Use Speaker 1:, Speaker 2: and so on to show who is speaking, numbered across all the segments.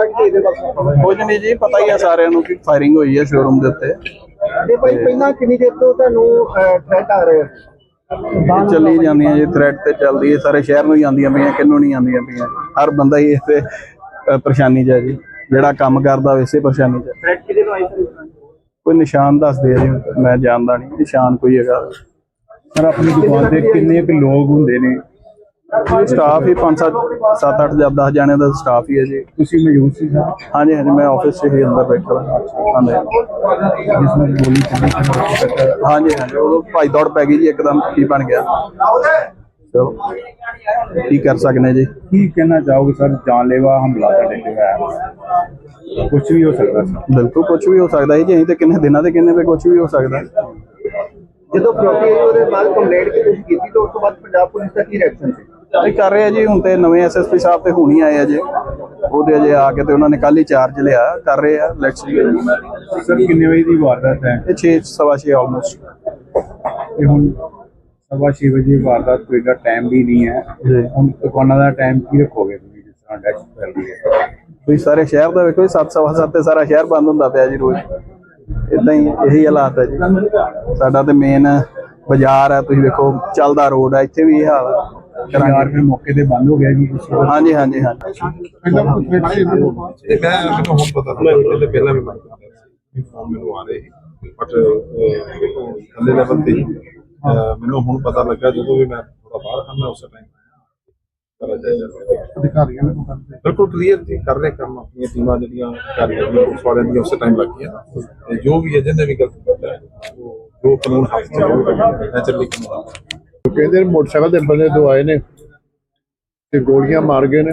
Speaker 1: Party ਦੇ ਇਹਦੇ ਪਾਸੋਂ
Speaker 2: ਕੁਝ ਨਹੀਂ ਜੀ ਪਤਾ ਹੀ ਆ ਸਾਰਿਆਂ ਨੂੰ ਕਿ ਫਾਇਰਿੰਗ ਹੋਈ ਹੈ ਸ਼ੋਰੂਮ ਦੇ ਉੱਤੇ।
Speaker 1: ਤੇ ਭਾਈ ਪਹਿਲਾਂ ਕਿੰਨੀ ਦੇਰ ਤੋਂ ਤੁਹਾਨੂੰ ਥ੍ਰੈਟ ਆ ਰਹੇ
Speaker 2: ਇਹ ਚੱਲੀ ਜਾਂਦੀਆਂ ਜੀ ਥ੍ਰੈਟ ਤੇ ਚੱਲਦੀ ਹੈ ਸਾਰੇ ਸ਼ਹਿਰ ਨੂੰ ਹੀ ਆਉਂਦੀਆਂ ਪਈਆਂ ਕਿੰਨੂੰ ਨਹੀਂ ਆਉਂਦੀਆਂ ਪਈਆਂ। ਹਰ ਬੰਦਾ ਹੀ ਇਸ ਤੇ ਪਰੇਸ਼ਾਨੀ 'ਚ ਹੈ ਜੀ। ਜਿਹੜਾ ਕੰਮ ਕਰਦਾ ਵੈਸੇ ਪਰੇਸ਼ਾਨੀ 'ਚ।
Speaker 1: ਥ੍ਰੈਟ ਕਿਹਦੇ ਤੋਂ ਆਈ ਸਰ
Speaker 2: ਕੋਈ ਨਿਸ਼ਾਨ ਦੱਸਦੇ ਆ ਜੀ ਮੈਂ ਜਾਣਦਾ ਨਹੀਂ ਨਿਸ਼ਾਨ ਕੋਈ ਹੈਗਾ।
Speaker 3: ਸਰ ਆਪਣੀ ਦੁਕਾਨ ਤੇ ਕਿੰਨੇ ਕੁ ਲੋਕ ਹੁੰਦੇ ਨੇ?
Speaker 2: ਸਟਾਫ ਹੀ 5 7 7 8 ਜਾਂ 10 ਜਾਣੇ ਦਾ ਸਟਾਫ ਹੀ ਹੈ ਜੀ।
Speaker 3: ਤੁਸੀਂ ਮੌਜੂਦ ਸੀ ਸਰ
Speaker 2: ਹਾਂਜੀ ਹਾਂਜੀ ਮੈਂ ਆਫਿਸ 'ਚ ਹੀ ਅੰਦਰ ਬੈਠਾ ਹਾਂ। ਹਾਂਜੀ।
Speaker 3: ਜਿਸ ਨੂੰ ਗੋਲੀ ਚੱਲੀ ਸੀ
Speaker 2: ਹਾਂਜੀ ਹਾਂਜੀ ਉਹ ਭਾਈ ਦੌੜ ਪੈ ਗਈ ਜੀ ਇੱਕਦਮ ਕੀ ਬਣ ਗਿਆ। ਚਲੋ ਕੀ ਕਰ ਸਕਨੇ ਜੀ?
Speaker 3: ਕੀ ਕਹਿਣਾ ਚਾਹੋਗੇ ਸਰ? ਜਾਨਲੇਵਾ ਹਮਲਾ ਤੁਹਾਡੇ ਤੇ ਹੋਇਆ ਕੁਝ ਵੀ ਹੋ ਸਕਦਾ ਸੀ।
Speaker 2: ਬਿਲਕੁਲ ਕੁਝ ਵੀ ਹੋ ਸਕਦਾ ਹੈ ਜੀ ਅਸੀਂ ਤੇ ਕਿੰਨੇ ਦਿਨਾਂ ਦੇ ਕਿੰਨੇ ਵੇ ਕੁਝ ਵੀ ਹੋ ਸਕਦਾ।
Speaker 1: ਜਦੋਂ ਪ੍ਰੋਪਰਟੀ ਆਈ ਉਹਦੇ ਬਾਅਦ ਕੰਪਲੇਂਟ ਕਿ ਤੁਸੀਂ ਕੀਤੀ ਤਾਂ ਉਸ ਤੋਂ ਬਾਅਦ ਪੰਜਾਬ ਪੁਲਿਸ ਦਾ ਕੀ ਰਿਐਕਸ਼ਨ ਸੀ?
Speaker 2: ਇਹ ਕਰ ਰਹੇ ਆ ਜੀ ਹੁਣ ਤੇ ਨਵੇਂ ਐਸਐਸਪੀ ਸਾਹਿਬ ਤੇ ਹੁਣੀ ਆਏ ਆ ਜੀ। ਉਹਦੇ ਅਜੇ ਆ ਕੇ ਤੇ ਉਹਨਾਂ ਨੇ ਕੱਲ ਹੀ ਚਾਰਜ ਲਿਆ ਕਰ ਰਹੇ ਆ ਲੈਟਸ ਸੀ
Speaker 3: ਸਰ ਕਿੰਨੇ ਵਜੇ ਦੀ ਵਾਰਦਾਤ ਹੈ?
Speaker 2: ਇਹ 6 ਸਵਾ 6 ਆਲਮੋਸਟ
Speaker 3: ਤੇ ਹੁਣ ਸਵਾ ਵਜੇ ਵਾਰਦਾਤ ਕੋਈ ਦਾ ਟਾਈਮ ਵੀ ਨਹੀਂ ਹੈ। ਹੁਣ ਦੁਕਾਨਾਂ ਦਾ ਟਾਈਮ ਕੀ ਰੱਖੋਗੇ ਤੁਸੀਂ ਜਿਸ ਤਰ੍ਹਾਂ ਡੈਸ਼ ਚੱਲ ਰਹੀ ਹੈ?
Speaker 2: ਤੁਸੀਂ ਸਾਰੇ ਸ਼ਹਿਰ ਦਾ ਵੇਖੋ 7 ਸਵਾ 7 ਤੇ ਸਾਰਾ ਸ਼ਹਿਰ ਬੰਦ ਹੁੰਦਾ ਪਿਆ ਜੀ ਰੋਜ਼। ਇਦਾਂ ਹੀ ਇਹੀ ਹਾਲਾਤ ਹੈ ਜੀ। ਸਾਡਾ ਤੇ ਮੇਨ ਬਾਜ਼ਾਰ ਹੈ ਤੁਸੀਂ ਵੇਖੋ ਚੱਲਦਾ ਰੋਡ ਹੈ ਇੱਥੇ ਵੀ ਇਹ ਹਾਲ ਹੈ।
Speaker 3: ਯਾਰ ਫਿਰ ਮੌਕੇ ਤੇ ਬੰਦ ਹੋ ਗਿਆ ਜੀ।
Speaker 2: ਹਾਂਜੀ ਹਾਂਜੀ ਹਾਂਜੀ।
Speaker 4: ਤੇ ਮੈਂ ਮੈਨੂੰ ਹੁਣ ਪਤਾ ਲੱਗਾ ਪਹਿਲੇ ਪਹਿਲਾਂ ਵੀ ਮੈਂ ਸੀ। ਫੋਨ ਮੈਨੂੰ ਆ ਰਹੇ ਸੀ। ਬਟ ਥੱਲੇ ਲੈਵਲ ਤੇ ਮੈਨੂੰ ਹੁਣ ਪਤਾ ਲੱਗਾ ਜਦੋਂ ਵੀ ਮੈਂ ਥੋੜਾ ਬਾਹਰ ਹਾਂ ਮੈਂ ਉਸ ਟਾਈਮ
Speaker 3: ਅਧਿਕਾਰੀਆਂ ਨੂੰ ਕਰਦੇ
Speaker 4: ਬਿਲਕੁਲ ਕਲੀਅਰ ਜੀ ਕਰ ਰਹੇ ਕੰਮ ਆਪਣੀਆਂ ਟੀਮਾਂ ਜਿਹੜੀਆਂ ਕਰ ਰਹੀਆਂ ਪੁਲਿਸ ਵਾਲਿਆਂ ਦੀਆਂ ਉਸੇ ਟਾਈਮ ਲੱਗੀਆਂ। ਤੇ ਜੋ ਵੀ ਹੈ ਜਿਹਨੇ ਵੀ ਗਲਤ ਕੀਤਾ ਹੈ ਉਹ ਜੋ ਕਾਨੂੰਨ ਹੱਥ ਚ ਨੈਚੁਰਲੀ ਕਾਨੂੰਨ
Speaker 5: ਕਹਿੰਦੇ ਮੋਟਰਸਾਈਕਲ ਦੇ ਬੰਦੇ ਦੋ ਆਏ ਨੇ ਤੇ ਗੋਲੀਆਂ ਮਾਰ ਗਏ ਨੇ।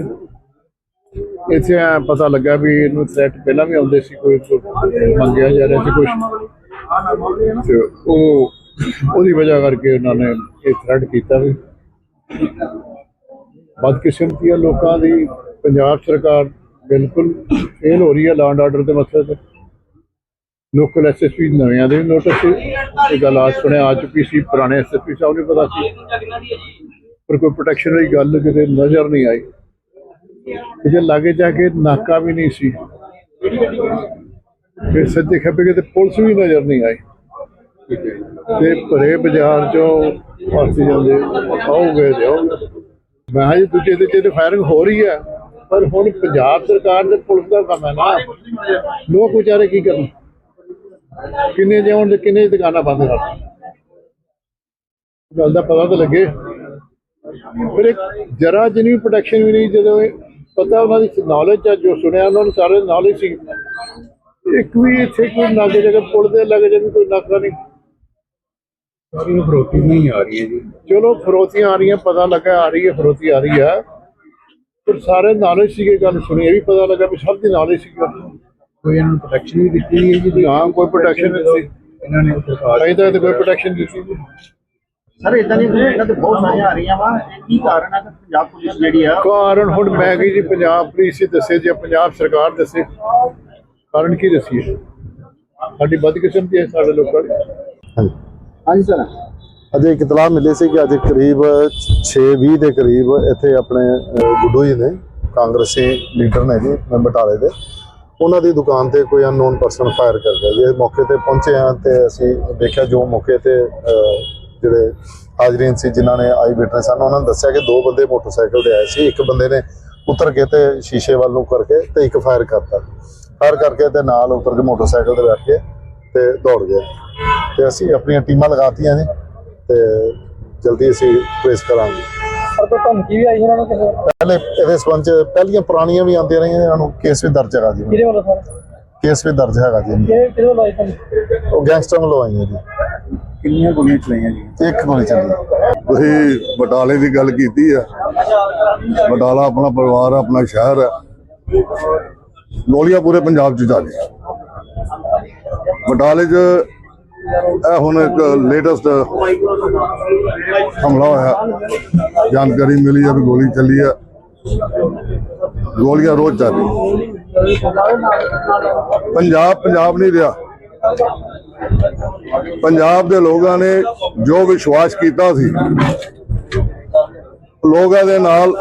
Speaker 5: ਇੱਥੇ ਐਂ ਪਤਾ ਲੱਗਾ ਵੀ ਇਹਨੂੰ ਥ੍ਰੈਟ ਪਹਿਲਾਂ ਵੀ ਆਉਂਦੇ ਸੀ, ਕੋਈ ਮੰਗਿਆ ਜਾ ਰਿਹਾ ਸੀ ਕੁਝ ਉਹ, ਉਹਦੀ ਵਜ੍ਹਾ ਕਰਕੇ ਉਹਨਾਂ ਨੇ ਇਹ ਥ੍ਰੈਟ ਕੀਤਾ ਵੀ। ਬਦਕਿਸਮਤੀ ਹੈ ਲੋਕਾਂ ਦੀ ਪੰਜਾਬ ਸਰਕਾਰ ਬਿਲਕੁਲ ਫੇਲ ਹੋ ਰਹੀ ਹੈ ਲਾਂਡ ਆਰਡਰ ਦੇ ਮਸਲੇ ਤੇ। ਲੋਕਲ ਐਸਐਸਪੀ ਨਵਿਆਂ ਦੇ ਵੀ ਨੋਟਿਸ ਸੀ। ਇਹ ਗੱਲ ਆ ਸੁਣਿਆ, ਆ ਚੁੱਕੀ ਸੀ ਪੁਰਾਣੇ ਐਸਐਸਪੀ ਸਾਹਿਬ ਨੂੰ ਪਤਾ ਸੀ। ਪਰ ਕੋਈ ਪ੍ਰੋਟੈਕਸ਼ਨ ਦੀ ਗੱਲ ਕਿਤੇ ਨਜ਼ਰ ਨਹੀਂ ਆਈ। ਜੇ ਲਾਗੇ ਜਾ ਕੇ ਨਾਕਾ ਵੀ ਨਹੀਂ ਸੀ। ਫਿਰ ਸੱਜੇ ਖੱਬੇ ਕਿਤੇ ਪੁਲਿਸ ਵੀ ਨਜ਼ਰ ਨਹੀਂ ਆਈ। ਤੇ ਭਰੇ ਬਾਜ਼ਾਰ ਚੋਂ ਫਸ ਜਾਂਦੇ ਆਉਗੇ ਤੇ ਮੈਂ ਕਿਹਾ ਜੀ ਦੂਜੇ ਦੇ ਤੇ ਫਾਇਰਿੰਗ ਹੋ ਰਹੀ ਹੈ, ਪਰ ਹੁਣ ਪੰਜਾਬ ਸਰਕਾਰ ਤੇ ਪੁਲਿਸ ਦਾ ਕੰਮ ਹੈ ਨਾ। ਲੋਕ ਵਿਚਾਰੇ ਕੀ ਕਰਨ? ਕਿੰਨੇ ਜਾਉਣ ਤੇ ਕਿੰਨੇ ਦੁਕਾਨਾਂ ਬੰਦ ਕਰ ਗੱਲ ਦਾ ਪਤਾ ਤਾਂ ਲੱਗੇ। ਫਿਰ ਇੱਕ ਜਰਾ ਜਿੰਨੀ ਵੀ ਪ੍ਰੋਟੈਕਸ਼ਨ ਵੀ ਨਹੀਂ ਜਦੋਂ ਪਤਾ ਉਹਨਾਂ ਦੀ ਨੌਲੇਜ ਆ ਜੋ ਸੁਣਿਆ ਉਹਨਾਂ ਨੂੰ ਸਾਰੇ ਨੌਲੇਜ ਸੀ। ਇੱਕ ਵੀ ਇੱਥੇ ਕੋਈ ਨਾਗੇ ਜਗ੍ਹਾ ਪੁਲ ਦੇ ਲੱਗ ਜੇ ਵੀ ਕੋਈ ਨਾਕਾ ਨਹੀਂ।
Speaker 3: ਸਾਰੀ ਫਰੋਤੀ ਨਹੀਂ ਆ ਰਹੀ ਹੈ ਜੀ।
Speaker 5: ਚਲੋ ਫਰੋਤੀਆਂ ਆ ਰਹੀਆਂ ਪਤਾ ਲੱਗਾ ਆ ਰਹੀ ਹੈ ਫਰੋਤੀ ਆ ਰਹੀ ਹੈ। ਪਰ ਸਾਰੇ ਨੌਲੇਜ ਸੀਗੇ ਗੱਲ ਸੁਣੀ ਇਹ ਵੀ ਪਤਾ ਲੱਗਾ ਵੀ ਸਭ ਦੀ ਨੌਲੇਜ ਸੀ
Speaker 3: ਕੋਈ ਇਹਨਾਂ ਨੂੰ ਪ੍ਰੋਟੈਕਸ਼ਨ ਵੀ ਦਿੱਤੀ ਗਈ ਹੈ ਜੀ?
Speaker 5: ਹਾਂ ਕੋਈ ਪ੍ਰੋਟੈਕਸ਼ਨ ਨਹੀਂ ਸੀ
Speaker 3: ਇਹਨਾਂ ਨੇ ਸਰਕਾਰ
Speaker 5: ਅਜੇ ਤੱਕ ਤਾਂ ਕੋਈ ਪ੍ਰੋਟੈਕਸ਼ਨ ਨਹੀਂ ਸੀ
Speaker 1: ਸਰ ਇਦਾਂ ਦੀ ਕੰਪਲੇਂਟਾਂ ਤੇ ਬਹੁਤ ਸਾਰੀਆਂ ਆ ਰਹੀਆਂ ਵਾ। ਇਹ ਕੀ ਕਾਰਨ ਹੈ ਕਿ ਪੰਜਾਬ ਪੁਲਿਸ ਜਿਹੜੀ ਆ
Speaker 5: ਕਾਰਨ ਹੁਣ ਮੈਂ ਕਹੀ ਜੀ ਪੰਜਾਬ ਪੁਲਿਸ ਹੀ ਦੱਸੇ ਜਾਂ ਪੰਜਾਬ ਸਰਕਾਰ ਦੱਸੇ। ਕਾਰਨ ਕੀ ਦੱਸੀਏ? ਸਾਡੀ ਬਦਕਿਸਮਤੀ ਹੈ ਸਾਡੇ ਲੋਕਾਂ ਦੀ।
Speaker 1: ਹਾਂਜੀ। ਸਰ।
Speaker 6: ਅਜੇ ਇੱਕ ਇਤਲਾਹ ਮਿਲੀ ਸੀ ਕਿ ਅੱਜ ਕਰੀਬ 6:20 ਦੇ ਕਰੀਬ ਇੱਥੇ ਆਪਣੇ ਅਹ, ਗੁੱਡੂ ਜੀ ਨੇ ਕਾਂਗਰਸੀ ਲੀਡਰ ਨੇ ਜੀ ਮੈਂ ਬਟਾਲੇ ਦੇ। ਉਹਨਾਂ ਦੀ ਦੁਕਾਨ ਤੇ ਕੋਈ ਅਨਨੋਨ ਪਰਸਨ ਫਾਇਰ ਕਰ ਗਿਆ ਜੇ। ਮੌਕੇ ਤੇ ਪਹੁੰਚੇ ਹਾਂ ਤੇ ਅਸੀਂ ਦੇਖਿਆ ਜੋ ਮੌਕੇ ਤੇ ਜਿਹੜੇ ਹਾਜ਼ਰੀਨ ਸੀ ਜਿਨ੍ਹਾਂ ਨੇ ਆਈ ਵਿਟਨੈਸ ਸਨ, ਉਹਨਾਂ ਨੇ ਦੱਸਿਆ ਕਿ ਦੋ ਬੰਦੇ ਮੋਟਰਸਾਈਕਲ ਤੇ ਆਏ ਸੀ। ਇੱਕ ਬੰਦੇ ਨੇ ਉਤਰ ਕੇ ਤੇ ਸ਼ੀਸ਼ੇ ਵੱਲ ਨੂੰ ਕਰਕੇ ਤੇ ਇੱਕ ਫਾਇਰ ਕਰਤਾ। ਫਾਇਰ ਕਰਕੇ ਤੇ ਨਾਲ ਉਤਰ ਕੇ ਮੋਟਰਸਾਈਕਲ ਤੇ ਬੈਠ ਕੇ ਤੇ ਦੌੜ ਗਿਆ ਤੇ ਅਸੀਂ ਆਪਣੀਆਂ ਟੀਮਾਂ ਲਗਾਤੀਆਂ ਨੇ ਤੇ ਜਲਦੀ ਅਸੀਂ ਟ੍ਰੇਸ ਕਰਾਂਗੇ।
Speaker 1: ਪਰ ਕੋਈ ਧਮਕੀ ਵੀ ਆਈ ਇਹਨਾਂ ਨੂੰ ਕਿਸੇ
Speaker 6: ਪਹਿਲੇ ਇਹਦੇ ਸੰਬੰਧ ਚ ਪਹਿਲੀਆਂ ਪੁਰਾਣੀਆਂ ਵੀ ਆਉਂਦੀਆਂ ਰਹੀਆਂ ਇਹਨਾਂ ਨੂੰ ਕੇਸ ਵੀ ਦਰਜ ਹੈਗਾ ਜੀ
Speaker 1: ਕਿਹਦੇ ਵੱਲੋਂ ਸਰ?
Speaker 6: ਕੇਸ ਵੀ ਦਰਜ ਹੈਗਾ ਜੀ
Speaker 1: ਕਿਹਦੇ ਕਿਹਦੇ ਵੱਲੋਂ ਆਈ ਤੁਹਾਨੂੰ
Speaker 6: ਉਹ ਗੈਂਗਸਟਰ ਵੱਲੋਂ ਆਈਆਂ ਜੀ।
Speaker 3: ਕਿੰਨੀਆਂ ਗੋਲੀਆਂ ਚਲਾਈਆਂ ਜੀ?
Speaker 6: ਇੱਕ ਗੋਲੀ ਚੱਲੀ।
Speaker 7: ਤੁਸੀਂ ਬਟਾਲੇ ਦੀ ਗੱਲ ਕੀਤੀ ਆ। ਬਟਾਲਾ ਆਪਣਾ ਪਰਿਵਾਰ ਆ ਆਪਣਾ ਸ਼ਹਿਰ ਹੈ ਗੋਲੀਆਂ ਪੂਰੇ ਪੰਜਾਬ 'ਚ ਚੱਲੀਆਂ ਬਟਾਲੇ 'ਚ ਇਹ ਹੁਣ ਇੱਕ ਲੇਟੈਸਟ ਹਮਲਾ ਹੋਇਆ। ਜਾਣਕਾਰੀ ਮਿਲੀ ਹੈ ਵੀ ਗੋਲੀ ਚੱਲੀ ਹੈ ਗੋਲੀਆਂ ਰੋਜ਼ ਚੱਲ ਰਹੀਆਂ। ਪੰਜਾਬ ਪੰਜਾਬ ਨਹੀਂ ਰਿਹਾ। ਪੰਜਾਬ ਦੇ ਲੋਕਾਂ ਨੇ ਜੋ ਵਿਸ਼ਵਾਸ ਕੀਤਾ ਸੀ, ਲੋਕਾਂ ਦੇ ਨਾਲ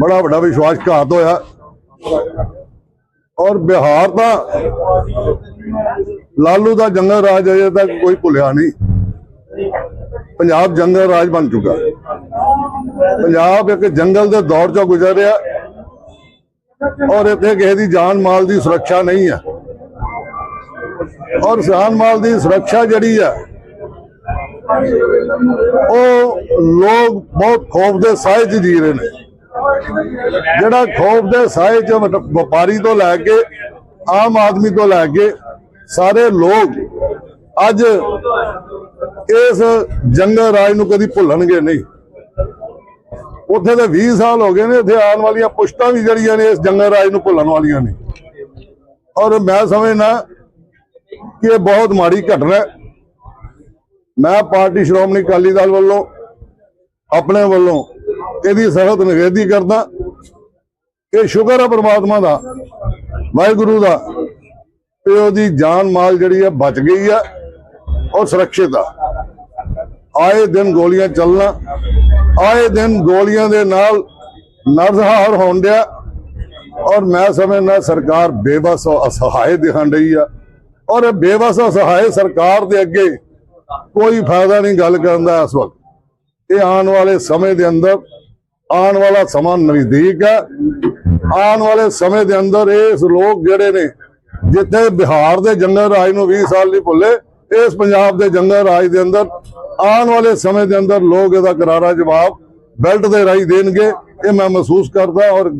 Speaker 7: ਬੜਾ ਵੱਡਾ ਵਿਸ਼ਵਾਸਘਾਤ ਹੋਇਆ। ਔਰ ਬਿਹਾਰ ਦਾ ਲਾਲੂ ਦਾ ਜੰਗਲ ਰਾਜ ਅਜੇ ਤੱਕ ਕੋਈ ਭੁੱਲਿਆ ਨਹੀਂ। ਪੰਜਾਬ ਜੰਗਲ ਰਾਜ ਬਣ ਚੁੱਕਾ। ਪੰਜਾਬ ਇੱਕ ਜੰਗਲ ਦੇ ਦੌਰ ਚੋਂ ਗੁਜ਼ਰ ਰਿਹਾ। ਔਰ ਇੱਥੇ ਕਿਸੇ ਦੀ ਜਾਨ ਮਾਲ ਦੀ ਸੁਰੱਖਿਆ ਨਹੀਂ ਹੈ। ਔਰ ਜਾਨ ਮਾਲ ਦੀ ਸੁਰੱਖਿਆ ਜਿਹੜੀ ਹੈ, ਉਹ ਲੋਕ ਬਹੁਤ ਖੋਫ ਦੇ ਸਾਏ 'ਚ ਜੀ ਰਹੇ ਨੇ। ਜਿਹੜਾ ਖੋਫ ਦੇ ਸਾਏ 'ਚ ਵਪਾਰੀ ਤੋਂ ਲੈ ਕੇ ਆਮ ਆਦਮੀ ਤੋਂ ਲੈ ਕੇ ਸਾਰੇ ਲੋਕ ਅੱਜ ਇਸ ਜੰਗਲ ਰਾਜ ਨੂੰ ਕਦੀ ਭੁੱਲਣਗੇ ਨਹੀਂ। ਉੱਥੇ ਦੇ 20 ਸਾਲ ਹੋ ਗਏ ਨੇ, ਇੱਥੇ ਆਉਣ ਵਾਲੀਆਂ ਪੁਸ਼ਤਾਂ ਵੀ ਜਿਹੜੀਆਂ ਨੇ ਇਸ ਜੰਗਲ ਰਾਜ ਨੂੰ ਭੁੱਲਣ ਵਾਲੀਆਂ ਨੇ। ਔਰ ਮੈਂ ਸਮਝਦਾ ਕਿ ਇਹ ਬਹੁਤ ਮਾੜੀ ਘਟਨਾ ਹੈ। ਮੈਂ ਪਾਰਟੀ ਸ਼੍ਰੋਮਣੀ ਅਕਾਲੀ ਦਲ ਵੱਲੋਂ, ਆਪਣੇ ਵੱਲੋਂ ਇਹਦੀ ਸਖਤ ਨਿਖੇਧੀ ਕਰਦਾ। ਇਹ ਸ਼ੁਕਰ ਹੈ ਪਰਮਾਤਮਾ ਦਾ, ਵਾਹਿਗੁਰੂ ਦਾ ਕਿ ਉਹਦੀ ਜਾਨ ਮਾਲ ਜਿਹੜੀ ਆ ਬਚ ਗਈ ਆ ਔਰ ਸੁਰੱਖਿਅਤ ਆ। ਆਏ ਦਿਨ ਗੋਲੀਆਂ ਚੱਲਣਾ, ਆਏ ਦਿਨ ਗੋਲੀਆਂ ਦੇ ਨਾਲ ਨਰਸਹਾਰ ਹੋਣ ਡਿਆ ਔਰ ਮੈਂ ਸਮਝਦਾ ਸਰਕਾਰ ਬੇਬਸ ਔਰ ਅਸਹਾਏ ਦਿਖਾਣ ਰਹੀ ਆ। ਔਰ ਇਹ ਬੇਬਸ ਅਸਹਾਏ ਸਰਕਾਰ ਦੇ ਅੱਗੇ ਕੋਈ ਫਾਇਦਾ ਨਹੀਂ ਗੱਲ ਕਰਨ ਦਾ ਇਸ ਵਕਤ। ਇਹ ਆਉਣ ਵਾਲੇ ਸਮੇਂ ਦੇ ਅੰਦਰ, ਆਉਣ ਵਾਲਾ ਸਮਾਂ ਨਜ਼ਦੀਕ ਹੈ ਆਉਣ ਵਾਲੇ ਸਮੇਂ ਦੇ ਅੰਦਰ ਇਸ ਲੋਕ ਜਿਹੜੇ ਨੇ ਜਿੱਥੇ ਬਿਹਾਰ ਦੇ ਜੰਗਲ ਰਾਜ ਨੂੰ 20 ਸਾਲ ਨਹੀਂ ਭੁੱਲੇ, ਇਸ ਪੰਜਾਬ ਦੇ ਜੰਗਲ ਰਾਜ ਦੇ ਅੰਦਰ, ਆਉਣ ਵਾਲੇ ਸਮੇਂ ਦੇ ਅੰਦਰ ਲੋਕ ਇਹਦਾ ਕਰਾਰਾ ਜਵਾਬ ਬੈਲਟ ਦੇ ਰਾਹੀਂ ਦੇਣਗੇ, ਇਹ ਮੈਂ ਮਹਿਸੂਸ ਕਰਦਾ ਔਰ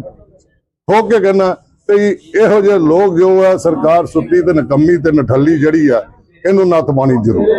Speaker 7: ਹੋ ਕੇ ਕਹਿੰਦਾ ਤੇ ਇਹੋ ਜਿਹੇ ਲੋਕ ਜੋ ਹੈ ਸਰਕਾਰ ਸੁੱਤੀ ਤੇ ਨਕੰਮੀ ਤੇ ਨਠੱਲੀ ਜਿਹੜੀ ਆ, ਇਹਨੂੰ ਨੱਤ ਪਾਣੀ ਜ਼ਰੂਰ।